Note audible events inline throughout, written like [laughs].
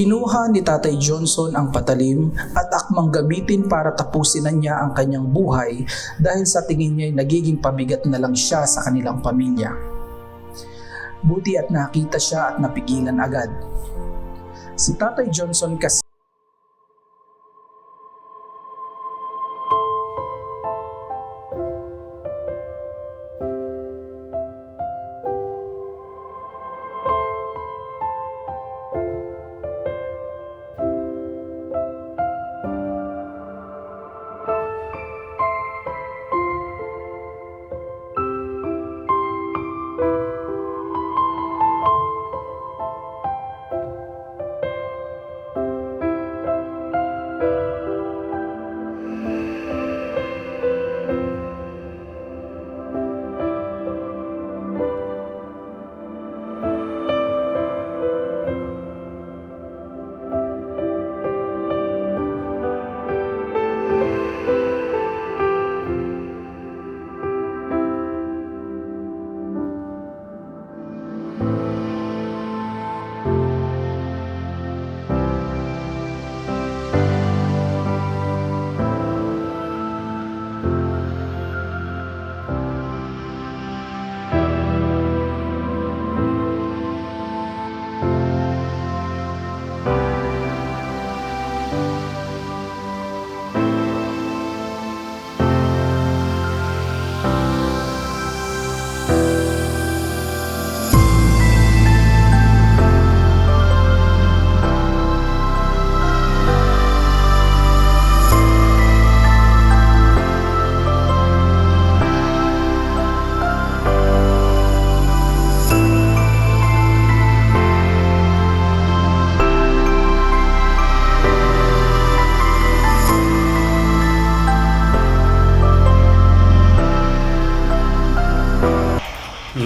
Kinuha ni Tatay Johnson ang patalim at akmang gamitin para tapusin na niya ang kanyang buhay dahil sa tingin niya ay nagiging pabigat na lang siya sa kanilang pamilya. Buti at nakita siya at napigilan agad. Si Tatay Johnson kasi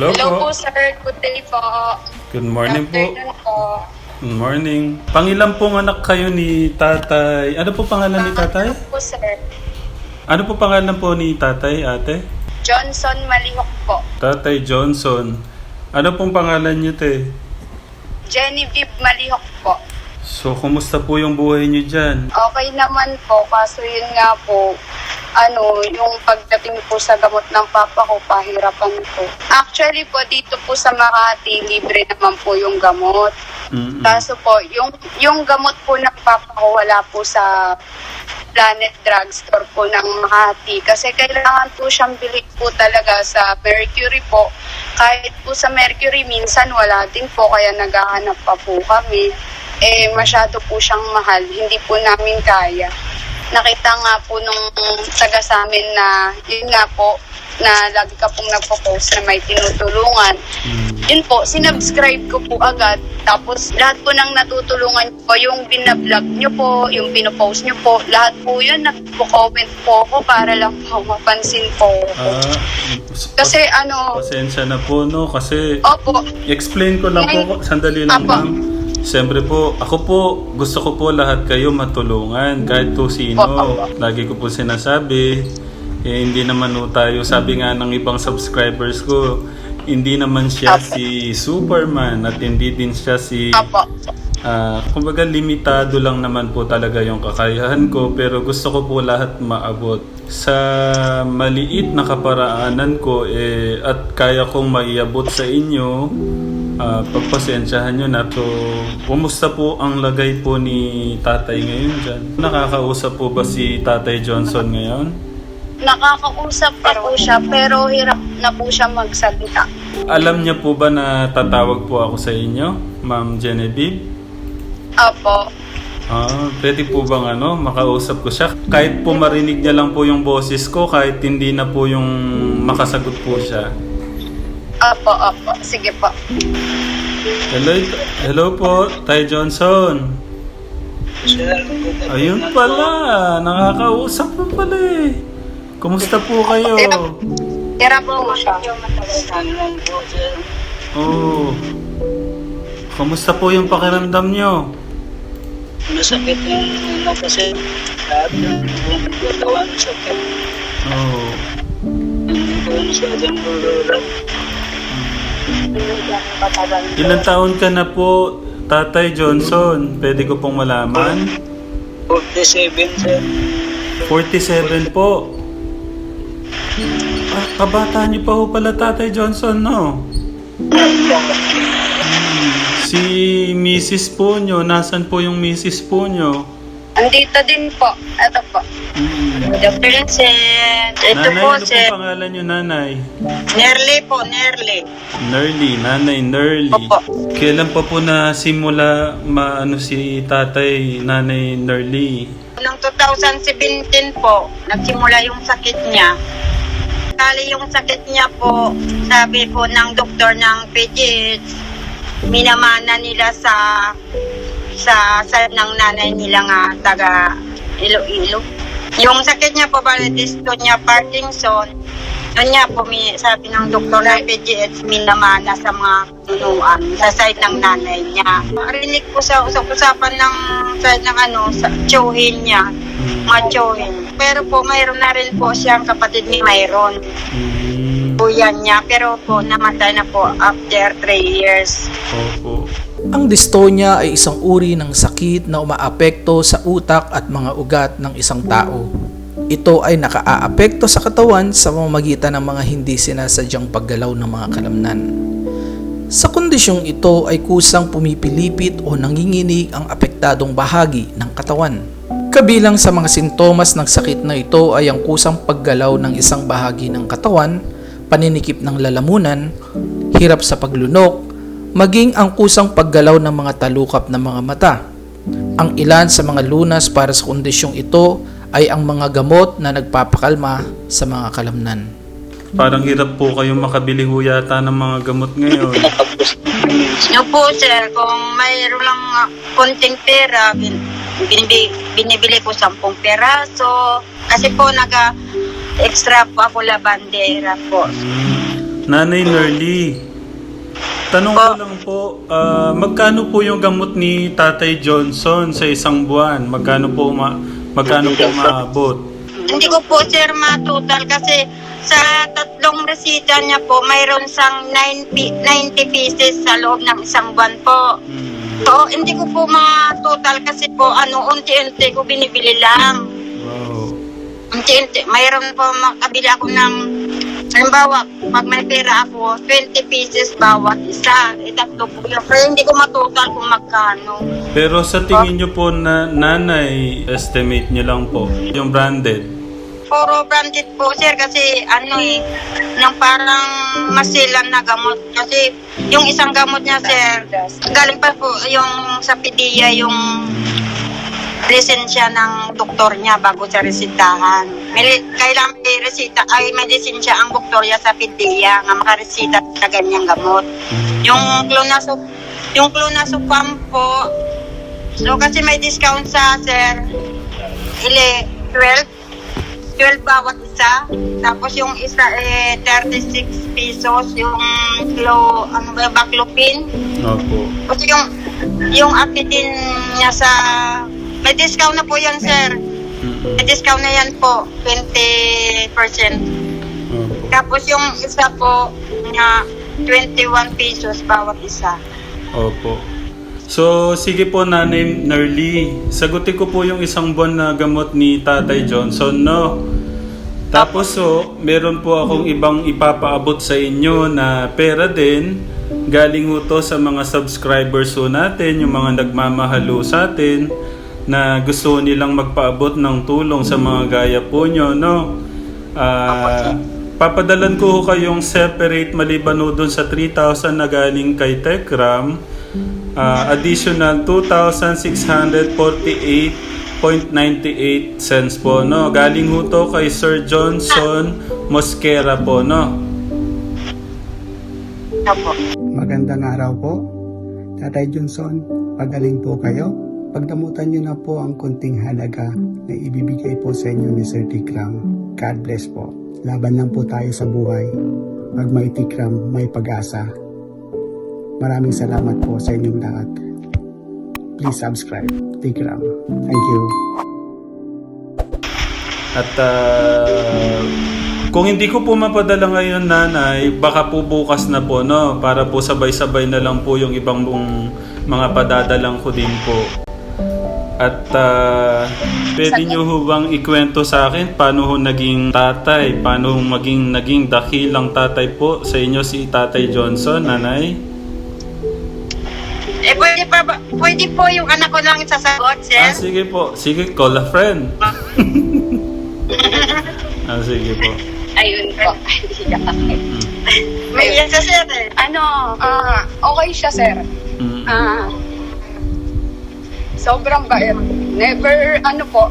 Hello, Hello po. po, sir. Good day po. Good morning po. Afternoon po. Good morning. Pangilan pong anak kayo ni tatay? Ano po pangalan ni tatay? Ano po, sir? Ano po pangalan po ni tatay, ate? Johnson Malihok po. Tatay Johnson. Ano pong pangalan niyo, te? Genevieve Malihok po. So, kumusta po yung buhay niyo dyan? Okay naman po, kaso yun nga po, ano, yung pagdating po sa gamot ng papa ko, pahirapan po. Actually po, dito po sa Makati, libre naman po yung gamot. Mm-mm. Kaso po, yung, yung gamot po ng papa ko, wala po sa Planet Drugstore po ng Makati. Kasi kailangan po siyang bilhin po talaga sa Mercury po. Kahit po sa Mercury, minsan wala din po, kaya naghahanap pa po kami. Eh, masyado po siyang mahal. Hindi po namin kaya. Nakita nga po nung taga sa amin na, yun nga po, na lagi ka pong nagpo-post na may tinutulungan. Mm. Yun po, sinubscribe ko po agad. Tapos lahat po ng natutulungan po, yung binablog nyo po, yung pinopost nyo po, lahat po yun, nagpo-comment po ako para lang po mapansin po. Ah, Kasi ano, pasensya na po, no? Kasi, opo, explain ko lang po, sandali lang, Apo. ma'am. Siyempre po, ako po, gusto ko po lahat kayo matulungan, kahit po sino. [laughs] Lagi ko po sinasabi, eh, hindi naman po tayo, sabi nga ng ibang subscribers ko, hindi naman siya Apo. si Superman at hindi din siya si... opo, ah, kumbaga limitado lang naman po talaga yung kakayahan ko pero gusto ko po lahat maabot. Sa maliit na kaparaanan ko eh, at kaya kong maiabot sa inyo, ah, pagpasensyahan nyo na. So, kumusta po ang lagay po ni tatay ngayon dyan? Nakakausap po ba si tatay Johnson ngayon? nakakausap pa po siya, pero hirap na po siya magsalita. Alam niya po ba na tatawag po ako sa inyo, Ma'am Genevieve? Opo, Ah, pwede po bang ano, makausap ko siya? Kahit po marinig niya lang po yung boses ko, kahit hindi na po yung makasagot po siya. Opo, opo, sige po. Hello, hello po, Tay Johnson. Ayun pala, nakakausap po pala eh. Kumusta po kayo? Hirap po siya. Oh. Kumusta po yung pakiramdam nyo? Masakit yung ano kasi lahat ng katawan sakit. Oh. Hindi ko masyadong lulurap. Ilan taon ka na po, Tatay Johnson, pwede ko pong malaman? 47, sir. 47 po. Ah, kabata niyo pa ho pala Tatay Johnson, no? Si Mrs. po nyo, nasan po yung Mrs. po nyo? Andito din po. Ito po. Good afternoon, sir. Ito nanay, po, ano sir. po pangalan nyo, nanay? Nerly po, Nerly. Nerly, nanay Nerly. Opo. Kailan pa po na simula maano si tatay, nanay Nerly? Noong 2017 po, nagsimula yung sakit niya. Kali yung sakit niya po, sabi po ng doktor ng PGH, minamana nila sa sa side ng nanay nila nga taga Iloilo. Yung sakit niya po, bali dystonia Parkinson, yun niya po, mi- sabi ng doktor ng PGH, minamana sa mga tunuan, sa side ng nanay niya. Rinig po sa usap-usapan ng side ng ano, sa tsuhin niya, mga tsuhin. Pero po, mayroon na rin po siyang kapatid ni Mayron, Hmm, kuya niya. Pero po, namatay na po after 3 years. opo. Ang dystonia ay isang uri ng sakit na umaapekto sa utak at mga ugat ng isang tao. Ito ay nakaaapekto sa katawan sa pamamagitan ng mga hindi sinasadyang paggalaw ng mga kalamnan. Sa kondisyong ito ay kusang pumipilipit o nanginginig ang apektadong bahagi ng katawan. Kabilang sa mga sintomas ng sakit na ito ay ang kusang paggalaw ng isang bahagi ng katawan, paninikip ng lalamunan, hirap sa paglunok, maging ang kusang paggalaw ng mga talukap ng mga mata. Ang ilan sa mga lunas para sa kondisyong ito ay ang mga gamot na nagpapakalma sa mga kalamnan. Parang hirap po kayong makabili ho yata ng mga gamot ngayon. [laughs] Yung po, sir, kung mayroon lang konting pera, bin, binibili, binibili ko 10 peraso. Kasi po, naga extra po ako labandera po. Nanay Nerly, tanong ko lang po, ah, magkano po yung gamot ni Tatay Johnson sa isang buwan? Magkano po ma magkano po maabot? Hindi ko po, sir, matotal kasi sa tatlong resita niya po, mayroon sang 9 pi- 90 pieces sa loob ng isang buwan po. Hmm. So, hindi ko po matotal kasi po, ano, unti-unti ko binibili lang. Wow. Unti-unti. Mayroon po makabili ako ng, halimbawa, pag may pera ako, 20 pieces bawat isa. E, tatlo po yun. Pero hindi ko matotal kung magkano. Pero sa tingin niyo po na nanay, estimate niyo lang po, yung branded. Puro branded po, sir, kasi ano eh, nang parang masilan na gamot. Kasi yung isang gamot niya, sir, galing pa po yung sa PDEA, yung lisensya ng doktor niya bago sa resitahan. May, kailangan may resita, ay may lisensya ang doktor niya sa PDEA nga makaresita sa ganyang gamot. Yung clonazepam, yung clonazepam po, so kasi may discount sa, sir, ile 12 12 bawat isa. Tapos yung isa eh 36 pesos yung kilo ano ba baclopin. Opo. Kasi yung yung apitin niya sa may discount na po yan sir. Mm-mm. May discount na yan po 20%. Opo. Tapos yung isa po na 21 pesos bawat isa. Opo. So, sige po Nanay Nerly. Sagutin ko po yung isang buwan na gamot ni Tatay Johnson, no? Tapos so, meron po akong ibang ipapaabot sa inyo na pera din. Galing ho to sa mga subscribers ho natin, yung mga nagmamahalo sa atin na gusto nilang magpaabot ng tulong sa mga gaya po nyo, no? Ah, papadalan ko kayong separate maliban ho dun sa 3,000 na galing kay Tekram. Ah, additional 2,648.98 cents po, no? Galing ho to kay Sir Johnson Mosquera po, no? Magandang araw po. Tatay Johnson, pagaling po kayo. Pagdamutan niyo na po ang konting halaga na ibibigay po sa inyo ni Sir Tikram. God bless po. Laban lang po tayo sa buhay. Pag may Tikram, may pag-asa. Maraming salamat po sa inyong lahat. Please subscribe. Tikram. Thank you. At ah, kung hindi ko po mapadala ngayon, nanay, baka po bukas na po, no? Para po sabay-sabay na lang po yung ibang mong mga padadalang ko din po. At ah, pwede nyo ho bang ikwento sa akin paano ho naging tatay? Paano ho maging naging dakilang tatay po sa inyo si Tatay Johnson, nanay? Eh, pwede, pa ba, pwede po yung anak ko lang sasagot, sir? Ah, sige po. Sige, call a friend. [laughs] ah, sige po. Ayun po. May iya sa sir eh. ano, ah, okay siya, sir. Mm. Ah, sobrang bait. Never, ano po,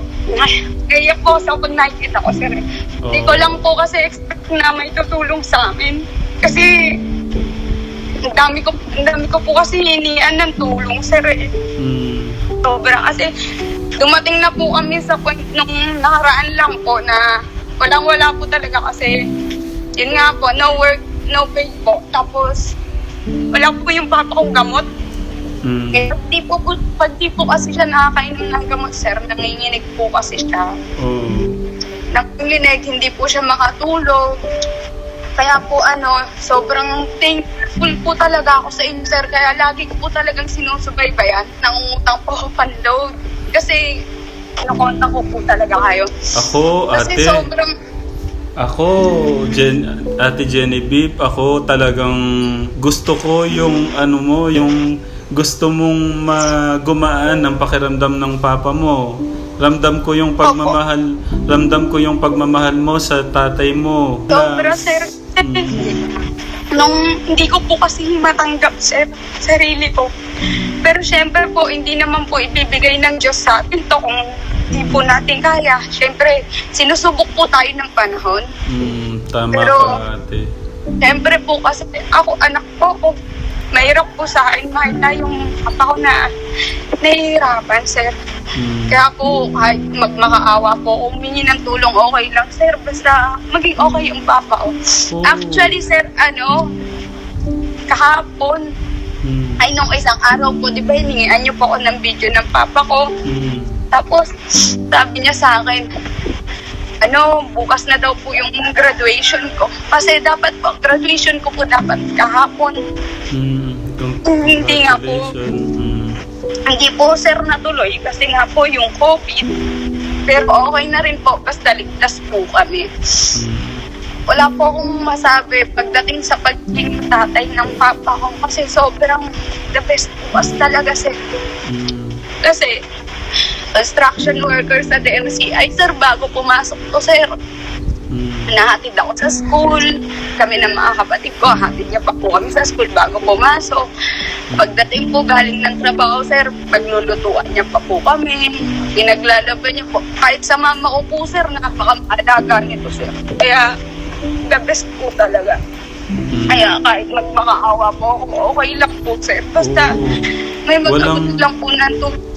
kaya po sa pag nakikita ko, sir. Hindi Oo. ko lang po kasi expect na may tutulong sa amin. Kasi, ang dami ko, ang dami ko po kasi hinian ng tulong, sir. Eh. Mm. Sobra. Kasi, dumating na po kami sa point nung nakaraan lang po na walang wala po talaga kasi, yun nga po, no work, no pay po. Tapos, wala po yung papa kong gamot. Mm. Eh, di po, pag di po kasi siya nakakainom ng gamot, sir, nanginginig po kasi siya. Oh. Nanginginig, hindi po siya makatulog. Kaya po ano, sobrang thankful po talaga ako sa inyo, sir. Kaya lagi ko po talagang sinusubaybayan. Nangungutang po ako pan-load. Kasi, nakontak ko po talaga kayo. Ako, Kasi ate. sobrang, Ako, Jen, Ate Genevieve, ako talagang gusto ko yung ano mo, yung gusto mong magumaan ng pakiramdam ng papa mo. Ramdam ko yung pagmamahal, ramdam ko yung pagmamahal mo sa tatay mo. sobra, sir. Nung hindi ko po kasi matanggap, sir, sarili ko. Pero syempre po, hindi naman po ibibigay ng Diyos sa atin to kung hindi po natin kaya. Syempre, sinusubok po tayo ng panahon. Mm, tama Pero- ka, ate. Siyempre po kasi ako, anak ko, ko mahirap po sa akin makita yung papa ko na nahihirapan, sir. Mm. Kaya po, kahit magmakaawa po, humingi ng tulong, okay lang, sir. Basta maging okay yung papa ko. Oh. Actually, sir, ano, kahapon, Mm. ay nung isang araw po, di ba, hiningian niyo po ako ng video ng papa ko. Mm. Tapos, sabi niya sa akin, ano, bukas na daw po yung graduation ko. Kasi dapat po, graduation ko po dapat kahapon. Mm. Hindi nga po. Mm. Hindi po, sir, natuloy kasi nga po yung COVID. Pero okay na rin po, basta ligtas po kami. Mm. Wala po akong masabi pagdating sa pagiging tatay ng papa ko kasi sobrang the best po talaga, sir. Mm. Kasi, construction worker sa DMCI, sir, bago pumasok to, sir, Mm. nahatid ako sa school. Kami ng mga kapatid ko, hatid niya pa po kami sa school bago pumasok. Pagdating po galing ng trabaho, sir, paglulutuan niya pa po kami. Pinaglalaban niya po. Kahit sa mama ko po, sir, napakamaalaga nito, sir. Kaya, the best po talaga. Mm. Kaya kahit magmakaawa po ako, okay lang po, sir. Basta, may mag lang po ng sir.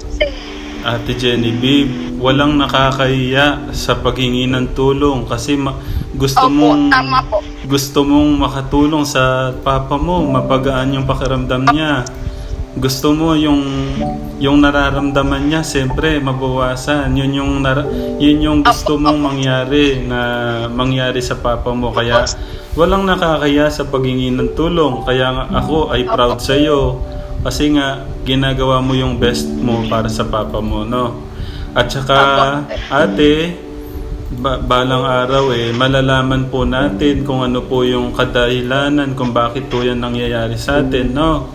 Ate Genevieve, walang nakakahiya sa paghingi ng tulong kasi ma- gusto Opo, mong tama po. gusto mong makatulong sa papa mo, mapagaan yung pakiramdam niya. Gusto mo yung yung nararamdaman niya, siyempre mabawasan. Yun yung nara- yun yung gusto mong mangyari na mangyari sa papa mo. Kaya walang nakakaya sa paghingi ng tulong. Kaya nga ako ay proud sa iyo kasi nga ginagawa mo yung best mo para sa papa mo, no? At saka ate, ba- balang araw eh, malalaman po natin kung ano po yung kadahilanan kung bakit po yan nangyayari sa atin, no?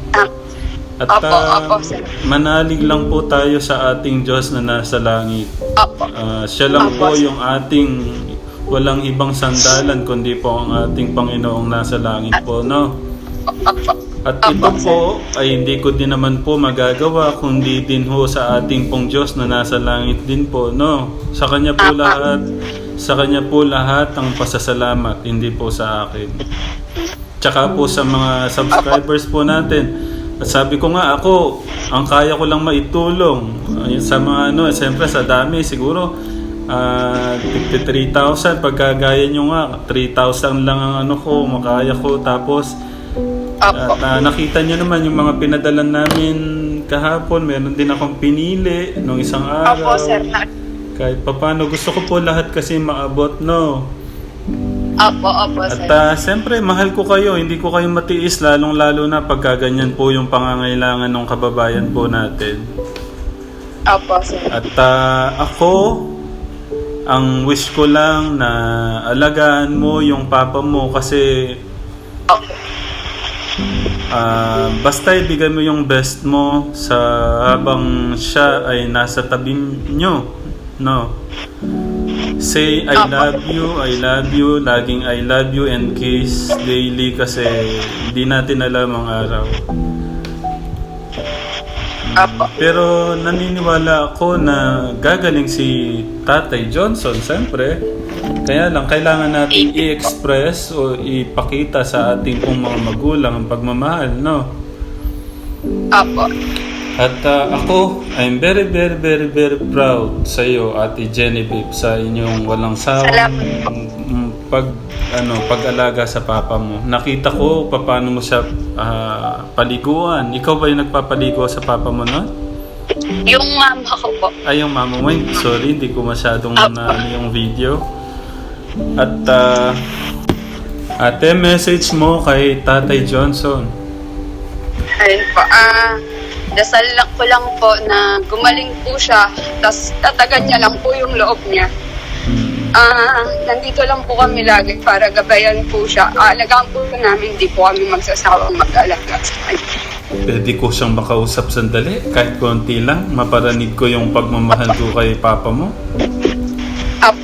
At Opo, ah, opo, sir. manalig lang po tayo sa ating Diyos na nasa langit. Opo. Ah, siya lang Opo, po sir. yung ating walang ibang sandalan kundi po ang ating Panginoong nasa langit po, no? Opo. At sir. po ay hindi ko din naman po magagawa kundi din ho sa ating pong Diyos na nasa langit din po, no? Sa Kanya po lahat, sa Kanya po lahat ang pasasalamat, hindi po sa akin. Tsaka po sa mga subscribers po natin. At sabi ko nga ako, ang kaya ko lang maitulong sa mga ano, siyempre sa dami siguro ah 3,000 pagka gaya nyo nga 3,000 lang ang ano ko makaya ko tapos. At ah, nakita nyo naman yung mga pinadala namin kahapon, meron din akong pinili nung isang araw. Opo, sir. Kahit papano, gusto ko po lahat kasi maabot, no? Opo, opo, At sir. ah, siyempre, mahal ko kayo. Hindi ko kayo matiis, lalong-lalo na pagka ganyan po yung pangangailangan ng kababayan po natin. Opo, sir. At ah, ako, ang wish ko lang na alagaan mo yung papa mo kasi Opo. Ah, basta ibigay mo yung best mo sa habang siya ay nasa tabi nyo. No? Say I love you, I love you, laging I love you and kiss daily kasi hindi natin alam ang araw. Opo. Pero naniniwala ako na gagaling si Tatay Johnson, siyempre. Kaya lang, kailangan natin i-express o ipakita sa ating pong mga magulang ang pagmamahal, no? Opo. At ah, ako, I'm very, very, very, very proud sa iyo, Ate Genevieve, sa inyong walang sawang mm, pag ano pag-alaga sa papa mo. Nakita ko paano mo siya ah, paliguan. Ikaw ba yung nagpapaligo sa papa mo no? Yung mama ko po. Ay, yung mama mo, sorry, hindi ko masyadong Apo. na yung video. At, ah, ate, message mo kay Tatay Johnson. Ayun po. Ah, dasal lang ko lang po na gumaling po siya, tapos tatagan niya lang po yung loob niya. Mm. Ah, nandito lang po kami lagi para gabayan po siya. Aalagaan po namin, hindi po kami magsasawang mag-alaga sa kanya. Pwede ko siyang makausap sandali, kahit konti lang, maparanig ko yung pagmamahal ko kay papa mo. Up.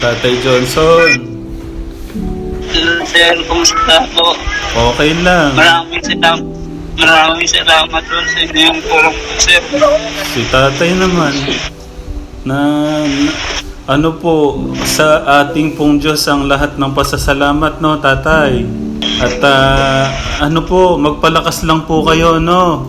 Tatay Johnson, Sir, kumusta po? okay lang. Maraming salamat. Maraming salamat po sa inyong tulong po, sir. Si tatay naman, na, na- ano po, sa ating pong Diyos ang lahat ng pasasalamat, no, tatay? At ah, ano po, magpalakas lang po kayo, no?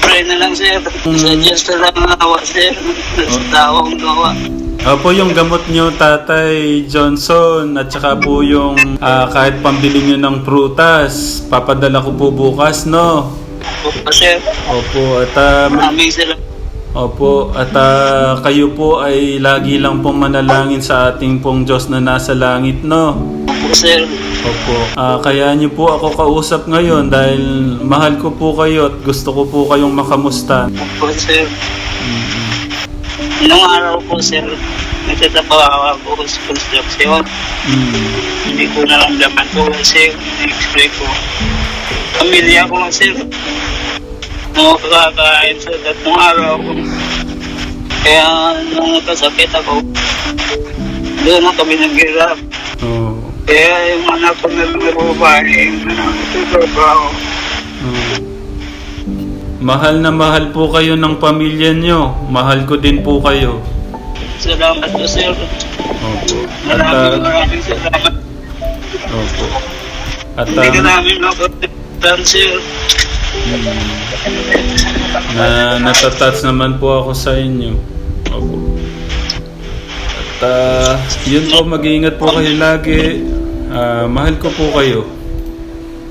Pray na lang, sir. Diyos na lang ang awa, sir. Sa taong gawa. Opo, yung gamot nyo, Tatay Johnson, at saka po yung ah, kahit pambili nyo ng prutas, papadala ko po bukas, no? Opo, sir. Opo, at ah, ma- Maraming salamat. Opo, at ah, kayo po ay lagi lang pong manalangin sa ating pong Diyos na nasa langit, no? Opo, sir. Opo. Ah, kaya niyo po ako kausap ngayon dahil mahal ko po kayo at gusto ko po kayong makamusta. Opo, sir. Nung araw po, sir, nagtatabawa ako sa construction. Mm. Hindi ko naramdaman po kasi na-explain ko. Pamilya ko sir. Nung kakakain sa tatlong araw ko. Kaya nung nagkasakit ako, doon na kami naghirap. Oh. Kaya yung anak ko na lumababa, yung nagtatrabaho. Oh. Mahal na mahal po kayo ng pamilya niyo. Mahal ko din po kayo. Salamat po, sir. Opo. At, Maraming ah, maraming salamat. opo. At, Hindi ka ah, namin makapitan, sir. Na natatats naman po ako sa inyo. Opo. At ah, yun po, mag-iingat po kayo lagi. Ah, mahal ko po kayo.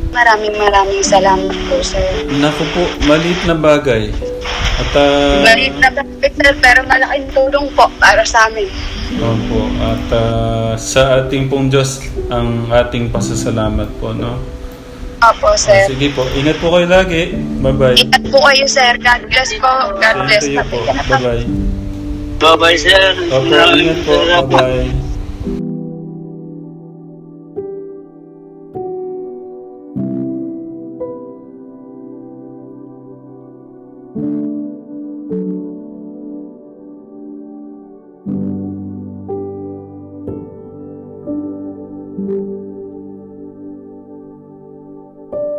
Maraming maraming salamat po, sir. Naku po, maliit na bagay. At ah, Maliit na bagay, sir, pero malaking tulong po para sa amin. opo, at ah, sa ating pong Diyos ang ating pasasalamat po, no? Opo, sir. Sige po, ingat po kayo lagi. Bye-bye. Ingat po kayo, sir. God bless po. God bless. to you po. Bye-bye. Bye-bye, sir. Maraming ingat po. Bye-bye.